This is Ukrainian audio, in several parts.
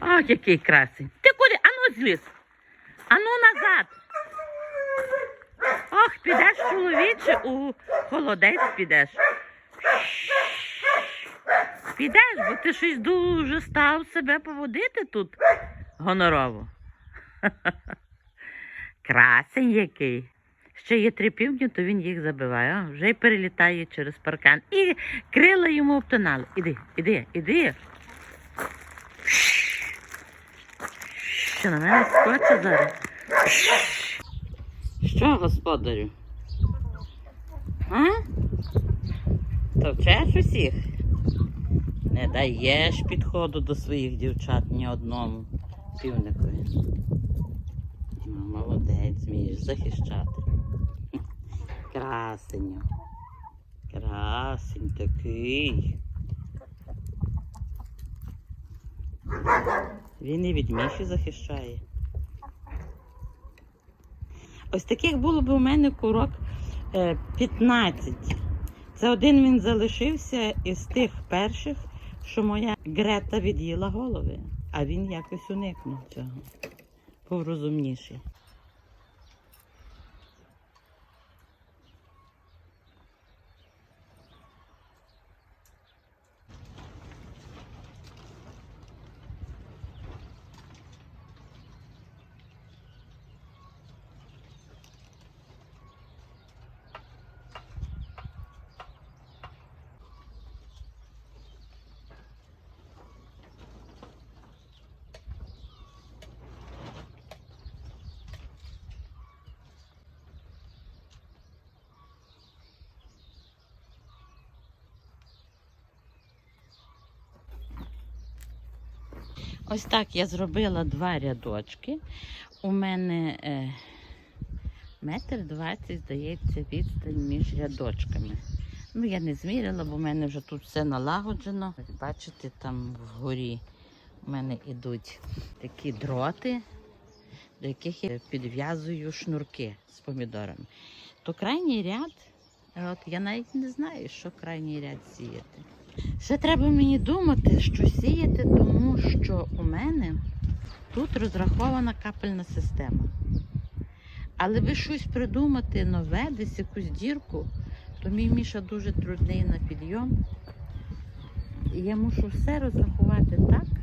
Ох, який красень. Ти куди? Ану зліз. Ану назад. Ох, підеш, чоловіче, у холодець підеш. Підеш, бо ти щось дуже став себе поводити тут гонорово. Красень який. Ще є три півдні, то він їх забиває. О, вже й перелітає через паркан. І крила йому обтонали. Іди, іди, іди. Що на мене скоче зараз? Що, господарю? А? Товчеш усіх? Не даєш підходу до своїх дівчат ні одному півникові. Ну, молодець, вмієш захищати. Красеню. Красень такий. Він і від Міші захищає. Ось таких було б у мене курок е, 15. Це один він залишився із тих перших, що моя Грета від'їла голови. А він якось уникнув цього. Був Ось так я зробила два рядочки. У мене е, метр двадцять, здається, відстань між рядочками. Ну, я не зміряла, бо в мене вже тут все налагоджено. Ось Бачите, там вгорі у мене йдуть такі дроти, до яких я підв'язую шнурки з помідорами. То крайній ряд, от я навіть не знаю, що крайній ряд сіяти. Ще треба мені думати, що сіяти, тому що у мене тут розрахована капельна система. Але ви щось придумати нове, десь якусь дірку, то мій Міша дуже трудний на підйом. І я мушу все розрахувати так,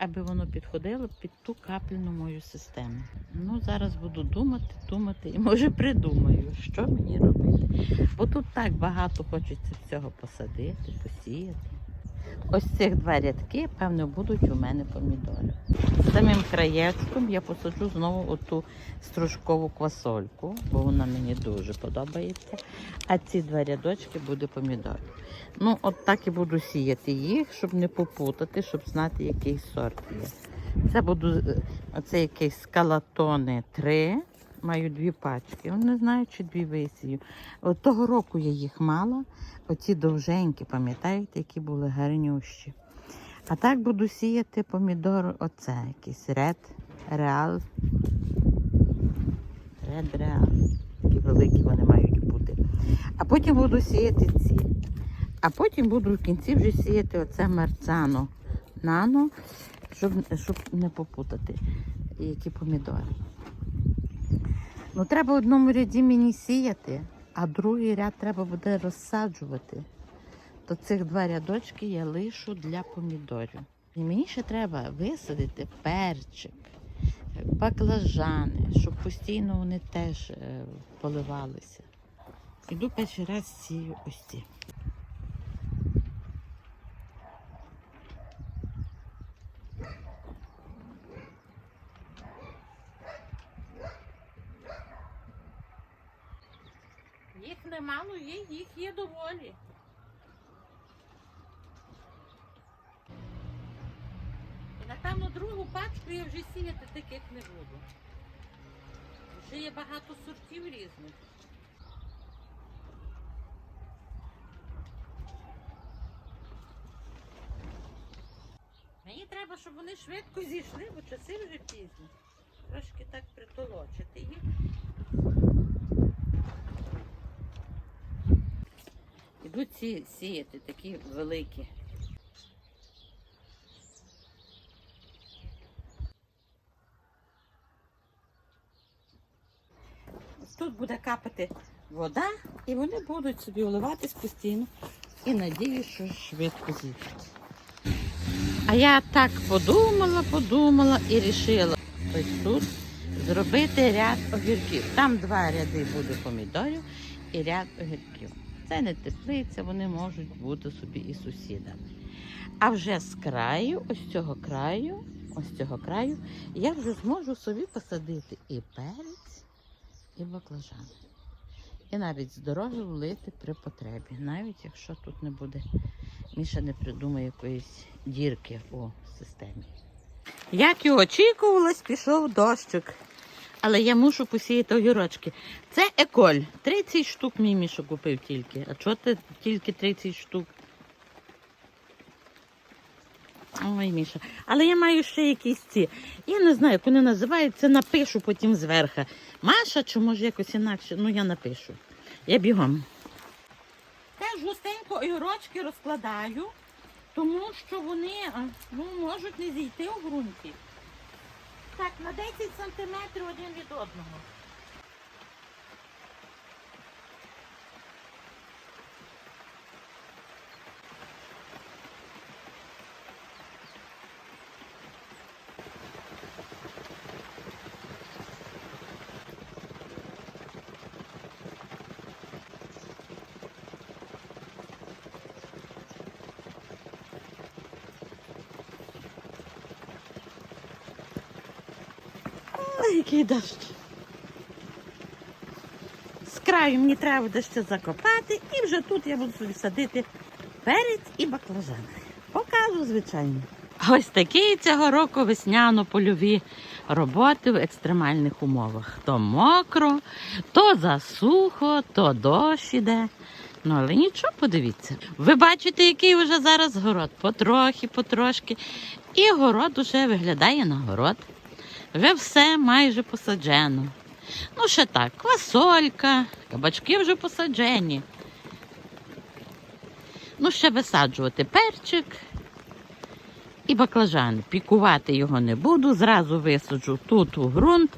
аби воно підходило під ту капельну мою систему. Ну, зараз буду думати, думати і може придумаю, що мені робити. Бо тут так багато хочеться всього посадити, посіяти. Ось цих два рядки, певно, будуть у мене помідори. Самим краєчком я посаджу знову оту стружкову квасольку, бо вона мені дуже подобається. А ці два рядочки буде помідор. Ну, от так і буду сіяти їх, щоб не попутати, щоб знати, який сорт є. Це буду е, оце якийсь скалатони 3. Маю дві пачки. Не знаю, чи дві висію. От того року я їх мала. Оці довженькі, пам'ятаєте, які були гарнющі. А так буду сіяти помідор, оце якийсь ред, реал. Ред реал. Такі великі вони мають бути. А потім буду сіяти ці. А потім буду в кінці вже сіяти оце марцано нано, щоб, щоб не попутати, які помідори. Ну, треба в одному ряді мені сіяти, а другий ряд треба буде розсаджувати. То цих два рядочки я лишу для помідорів. І мені ще треба висадити перчик, баклажани, щоб постійно вони теж е, поливалися. Іду перший раз сію ось ці. Немало є, їх є доволі. І напевно другу пачку я вже сіяти таких не буду. Вже є багато сортів різних. Мені треба, щоб вони швидко зійшли, бо часи вже пізні. Трошки так притолочити їх. Ідуть ці сіяти такі великі. Тут буде капати вода і вони будуть собі вливатись постійно і надіюсь, що швидко зійдуть. А я так подумала, подумала і вирішила ось тут зробити ряд огірків. Там два ряди буде помідорів і ряд огірків. Це не теплиця, вони можуть бути собі і сусідами. А вже з краю, ось цього краю, ось цього краю, я вже зможу собі посадити і перець, і баклажани. І навіть з дороги влити при потребі, навіть якщо тут не буде, Міша не придумає якоїсь дірки у системі. Як і очікувалось, пішов дощик. Але я мушу посіяти огірочки. Це еколь. 30 штук мій Міша купив тільки. А чого ти тільки 30 штук? Ой, Міша. Але я маю ще якісь ці. Я не знаю, як вони називаються, напишу потім зверху. Маша, чи може якось інакше? Ну, я напишу. Я бігом. Теж густенько огірочки розкладаю, тому що вони ну, можуть не зійти у ґрунті. Так, на 10 сантиметрів один від одного. Який дощ. З краю мені треба буде ще закопати, і вже тут я буду собі садити перець і баклажани. Покажу, звичайно. Ось такі цього року весняно-польові роботи в екстремальних умовах. То мокро, то засухо, то дощ іде. Ну, але нічого, подивіться. Ви бачите, який вже зараз город. Потрохи, потрошки. І город уже виглядає на город. Вже все майже посаджено. Ну, ще так, квасолька, кабачки вже посаджені. Ну, ще висаджувати перчик і баклажан. Пікувати його не буду, зразу висаджу тут у ґрунт,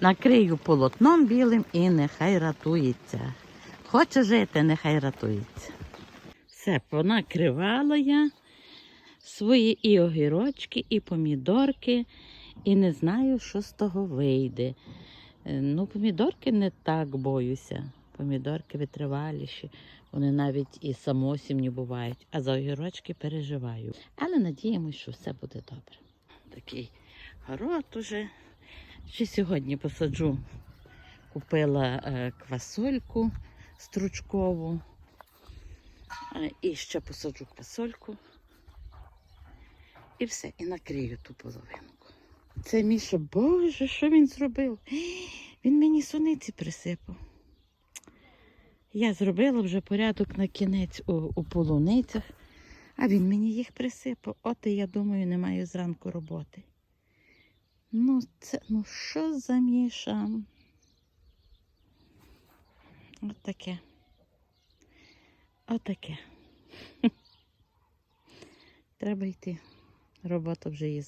накрию полотном білим і нехай ратується. Хоче жити, нехай ратується. Все, понакривала я свої і огірочки, і помідорки. І не знаю, що з того вийде. Е, Ну, помідорки не так боюся. Помідорки витриваліші. Вони навіть і самосімні бувають, а за огірочки переживаю. Але надіємось, що все буде добре. Такий город уже. Ще сьогодні посаджу. Купила е, квасольку стручкову. І ще посаджу квасольку. І все, і накрию ту половинку. Це Міша, Боже, що він зробив? Він мені суниці присипав. Я зробила вже порядок на кінець у, у полуницях, а він мені їх присипав. От і я думаю, не маю зранку роботи. Ну, це, ну що за Міша? От таке. От таке. Треба йти. Робота вже є.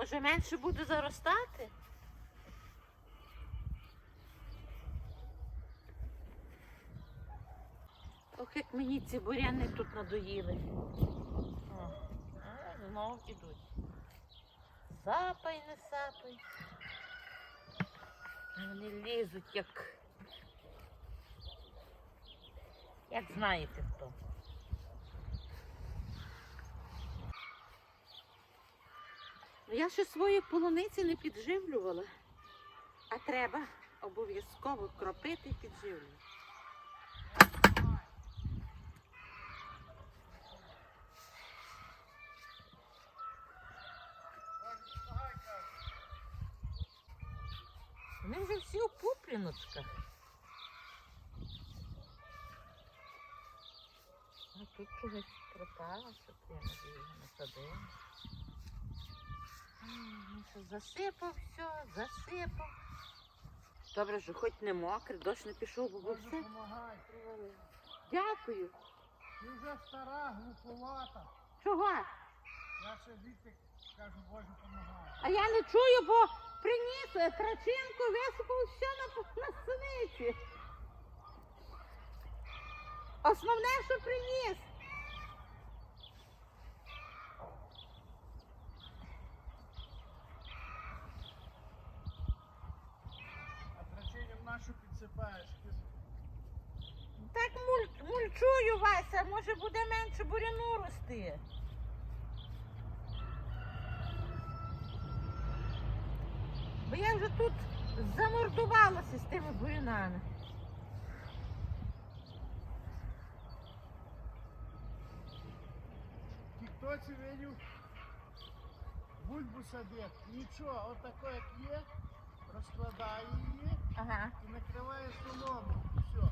Може менше буде заростати? Ох, як мені ці буряни тут надоїли. О, знов ідуть. Сапай, не сапай. Вони лізуть як. Як знаєте хто. Я ще свої полуниці не підживлювала, а треба обов'язково кропити і підживлювати. Вони вже всі у пупліночках. А тут чогось пропало, що я надію, насадила. Ай, ну Засипав все, засипав. Добре, що хоч не мокрий, дощ не пішов, бо Боже, все. помагай, привали. Дякую. Ти вже стара, глуповата. Чого? Я ще звідти кажу, Боже, помагай. А я не чую, бо приніс е, трачинку, висипав все на, на синиці. Основне, що приніс. А траченням нашу Так муль, мульчую, Вася, може буде менше буряну рости. Бо я вже тут замордувалася з тими бурянами. Тіктоці видів бульбу садить. Нічого, отако як є, розкладає її Ага. і накриває солому. Все.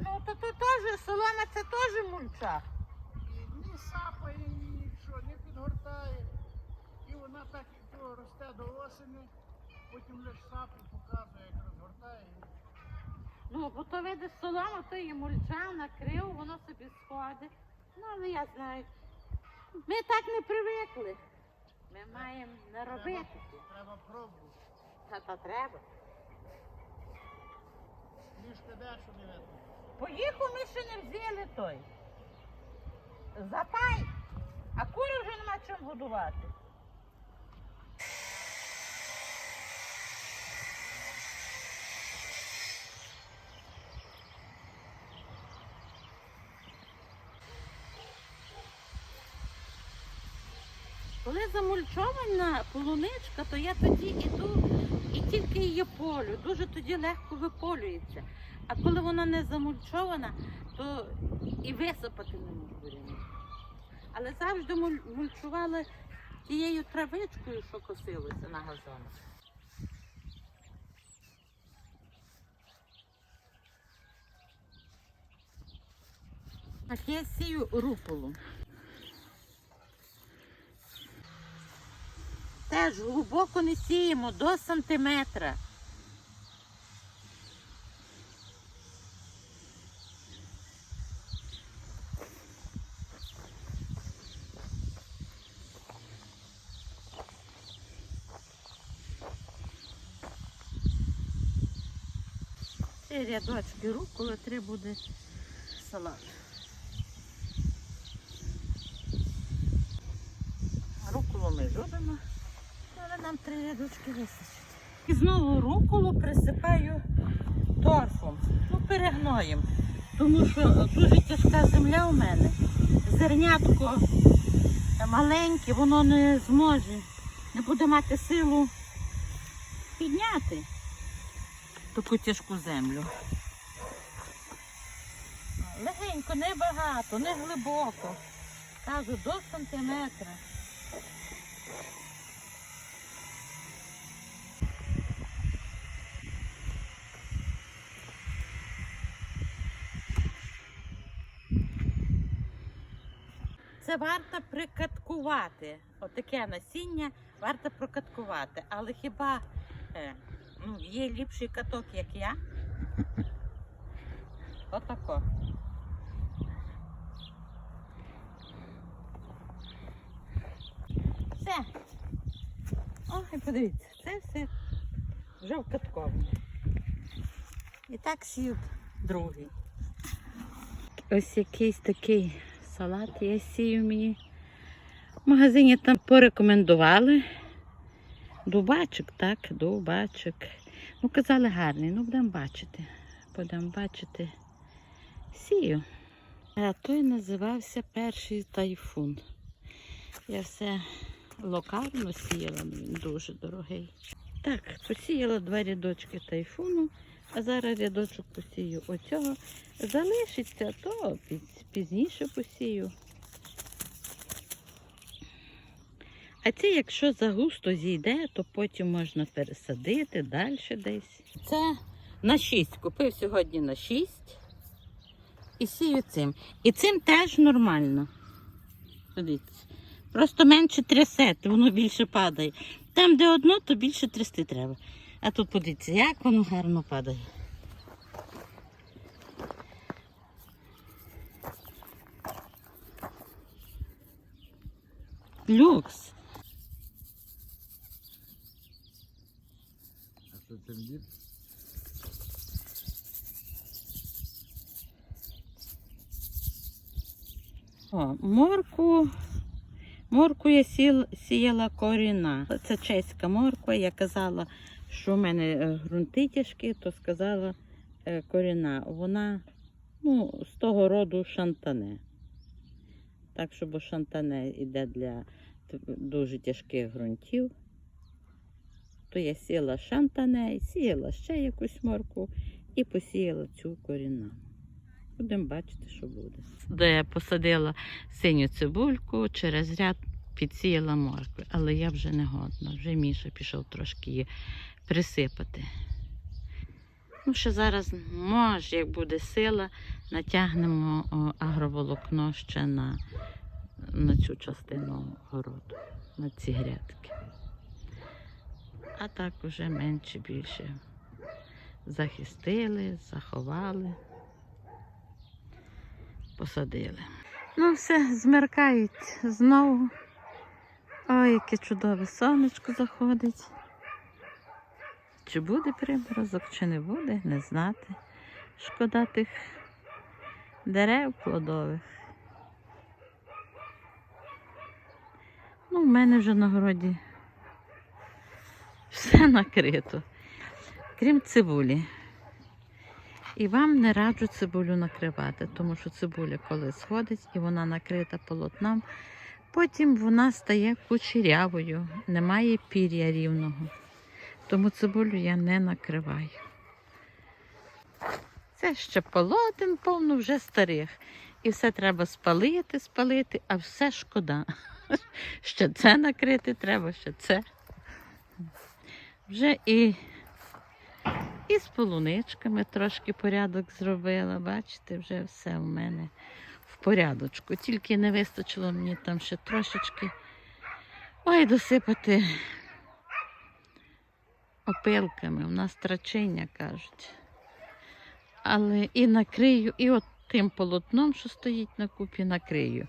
Ну то то теж солома це теж мульча. І ні сапає, ні нічого, не підгортає. І вона так то росте до осені, потім лише сапу показує, як розгортає. Ну, бо то видиш солома, то і мульча накрив, воно собі сходить. Ну, але я знаю. Ми так не привикли. Ми маємо не робити. Треба, треба пробувати. Та то треба. Ліжка де, що. Поїхав ми ще не взяли той. Запай. А курі вже нема чим годувати. Коли замульчована полуничка, то я тоді іду і тільки її полю. Дуже тоді легко виполюється. А коли вона не замульчована, то і висипати не можу. Але завжди мульчували тією травичкою, що косилося на газонах. Так я сію руполу. Теж глибоко не сіємо до сантиметра. Три рядочки руколи, три буде салат. Руколу ми зробимо, нам три рядочки вистачить. І знову руколу присипаю торфом, ну перегноєм, тому що дуже тяжка земля у мене. Зернятко маленьке, воно не зможе, не буде мати силу підняти таку тяжку землю. Легенько, не багато, не глибоко. Кажу, до сантиметра. Це варто прикаткувати. Отаке насіння варто прокаткувати. Але хіба е, ну, є ліпший каток, як я? Отако. Все. О, і подивіться, це все вже вкатковане. І так сів другий. Ось якийсь такий салат я сію мені. В магазині там порекомендували. Дубачик, так, дубачик. Ну, казали гарний, ну будемо бачити. Будемо бачити. Сію. А той називався перший тайфун. Я все локально сіяла, він дуже дорогий. Так, посіяла два рядочки тайфуну, зараз рядочок посію оцього. Залишиться, то пізніше посію. А ці, якщо загусто зійде, то потім можна пересадити далі десь. Це на 6. Купив сьогодні на 6 і сію цим. І цим теж нормально. Дивіться. Просто менше трясете, воно більше падає. Там, де одно, то більше трясти треба. А тут подивіться, як воно гарно падає. Люкс. А що це вір? О, морку. Морку я сіяла коріна. Це чеська морква. Я казала, що в мене е, ґрунти тяжкі, то сказала е, коріна. Вона ну, з того роду шантане. Так, що бо шантане йде для дуже тяжких ґрунтів. То я сіяла шантане, сіяла ще якусь морку і посіяла цю коріна. Будемо бачити, що буде. Де я посадила синю цибульку, через ряд підсіяла моркви, але я вже не годна. Вже Міша пішов трошки присипати. Ну, ще зараз, може, як буде сила, натягнемо агроволокно ще на, на цю частину городу, на ці грядки. А так уже менше більше захистили, заховали посадили. Ну, все, змеркають знову. Ой, яке чудове сонечко заходить. Чи буде приморозок, чи не буде, не знати. Шкода тих дерев плодових. Ну, в мене вже на городі все накрито, крім цибулі. І вам не раджу цибулю накривати, тому що цибуля, коли сходить і вона накрита полотном, потім вона стає кучерявою, немає пір'я рівного. Тому цибулю я не накриваю. Це ще полотен повно вже старих. І все треба спалити, спалити, а все шкода. Ще це накрити треба, ще це. Вже і і з полуничками трошки порядок зробила. Bачите, вже все у мене в порядочку. Тільки не вистачило мені там ще трошечки. Ой, досипати опилками. У нас трачення кажуть. Але і накрию, і от тим полотном, що стоїть на купі, накрию.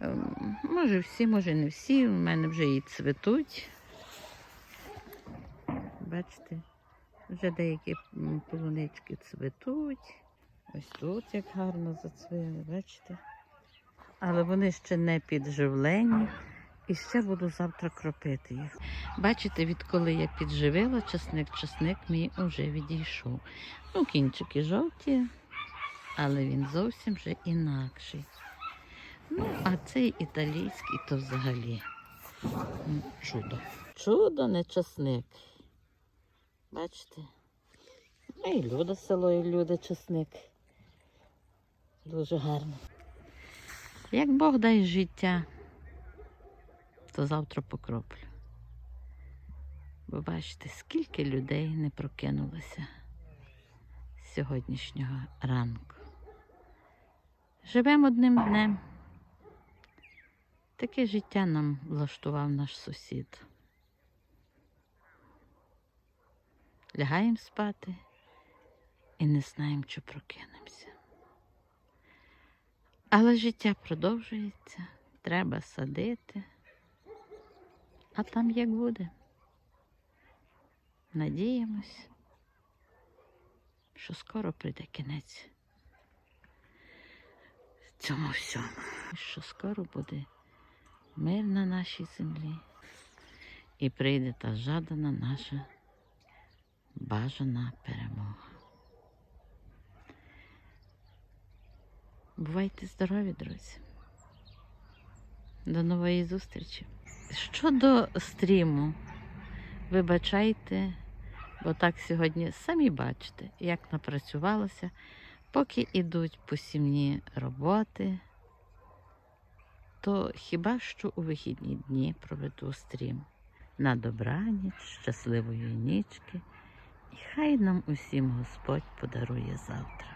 Ем, Може всі, може не всі. У мене вже і цвітуть. Бачите? Вже деякі полунички цвітуть. Ось тут як гарно зацвіли, бачите? Але вони ще не підживлені. І ще буду завтра кропити їх. Бачите, відколи я підживила часник, часник мій вже відійшов. Ну, кінчики жовті, але він зовсім вже інакший. Ну, а цей італійський то взагалі чудо. Чудо, не часник. Бачите? Ну і люди село, і люди часник. Дуже гарно. Як Бог дай життя, то завтра покроплю. Бо бачите, скільки людей не прокинулося з сьогоднішнього ранку. Живемо одним днем. Таке життя нам влаштував наш сусід. Лягаємо спати і не знаємо, чи прокинемося. Але життя продовжується, треба садити, а там як буде. Надіємось, що скоро прийде кінець цьому всьому, що скоро буде мир на нашій землі і прийде та жадана наша бажана перемога. Бувайте здорові, друзі. До нової зустрічі. Щодо стріму, вибачайте, бо так сьогодні самі бачите, як напрацювалося, поки йдуть посівні роботи, то хіба що у вихідні дні проведу стрім. На добраніч, щасливої нічки, і хай нам усім Господь подарує завтра.